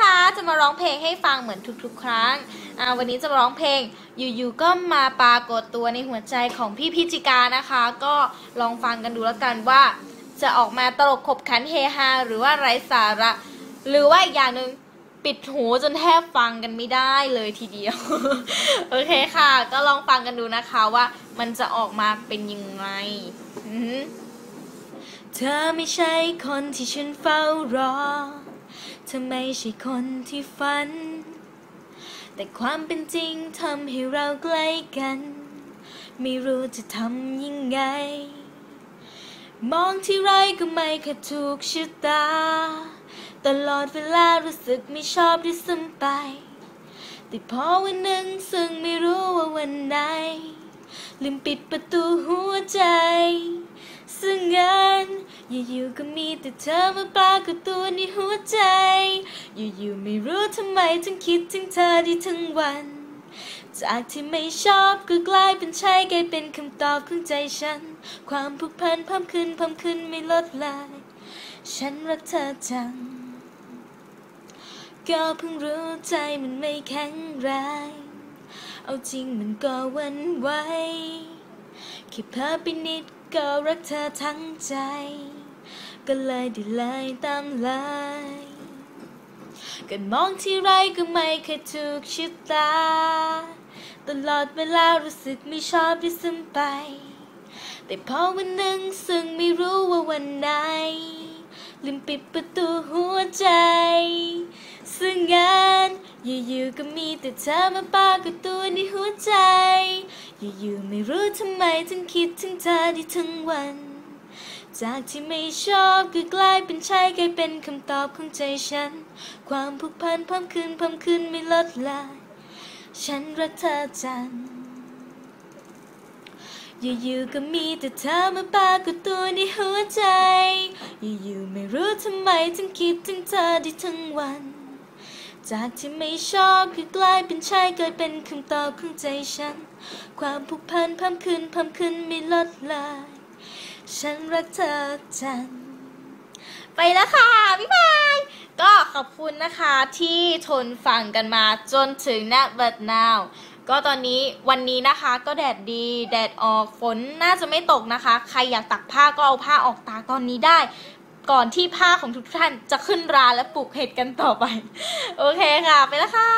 นะคะ จะมาร้องเพลงให้ฟังเหมือนทุกๆ ครั้งอ่าวันนี้จะมาร้องเพลงอยู่ๆก็มาปรากฏตัวในหัวใจของพี่พิจิกานะคะ ก็ลองฟังกันดูแล้วกันว่า จะออกมาตลกขบขันเฮฮาหรือว่าไร้สาระ หรือว่าอีกอย่างหนึ่งปิดหูจนแทบฟังกันไม่ได้เลยทีเดียว โอเคค่ะ ก็ลองฟังกันดูนะคะว่ามันจะออกมาเป็นยังไงเธอไม่ใช่คนที่ฉันเฝ้ารอ เธอไม่ใช่คนที่ฝัน แต่ความเป็นจริงทำให้เราใกล้กัน ไม่รู้จะทำยังไง มองที่ไรก็ไม่เคยถูกชะตา ตลอดเวลารู้สึกไม่ชอบด้วยซ้ำไป แต่พอวันหนึ่งซึ่งไม่รู้ว่าวันไหน ลืมปิดประตูหัวใจซึ่งงาน อยู่ๆก็มีแต่เธอมาปรากฏตัวในหัวใจ อยู่ๆไม่รู้ทำไมถึงคิดถึงเธอได้ทั้งวัน จากที่ไม่ชอบก็กลายเป็นใช่กลายเป็นคำตอบของใจฉัน ความผูกพันเพิ่มขึ้นเพิ่มขึ้นไม่ลดลายฉันรักเธอจัง ก็เพิ่งรู้ใจมันไม่แข็งแรง เอาจริงมันก็วันไหว แค่เพ้อไปนิดก็รักเธอทั้งใจ ก็เลยได้เลยตามเลยก็มองที่ไรก็ไม่เคยถูกชะตา ตลอดเวลารู้สึกไม่ชอบด้วยซ้ำไป แต่พอวันหนึ่งซึ่งไม่รู้ว่าวันไหน ลืมปิดประตูหัวใจ ซึ่งงานอยู่ๆก็มีแต่เธอมาปากฏตัวในหัวใจ อยู่ๆไม่รู้ทำไมถึงคิดถึงเธอได้ทั้งวัน จากที่ไม่ชอบก็กลายเป็นใช่กลายเป็นคำตอบของใจฉัน ความผูกพันเพิ่มขึ้นเพิ่มขึ้นไม่ลดลายฉันรักเธอจังอยู่ๆก็มีแต่เธอมาปากฏตัวในหัวใจ อยู่ๆไม่รู้ทำไมถึงคิดถึงเธอได้ทั้งวัน จากที่ไม่ชอบก็กลายเป็นใช่กลายเป็นคำตอบของใจฉัน ความผูกพันเพิ่มขึ้นเพิ่มขึ้นไม่ลดลายฉันรักเธอจังไปแล้วค่ะบ๊ายบาย ก็ขอบคุณนะคะที่ทนฟังกันมาจนถึง n a b u t now ก็ตอนนี้วันนี้นะคะก็แดดดีแดดออกฝนน่าจะไม่ตกนะคะ ใครอยากตักผ้าก็เอาผ้าออกตากตอนนี้ได้ ก่อนที่ผ้าของทุกท่านจะขึ้นราและปลูกเห็ดกันต่อไป โอเคค่ะ ไปแล้วค่ะ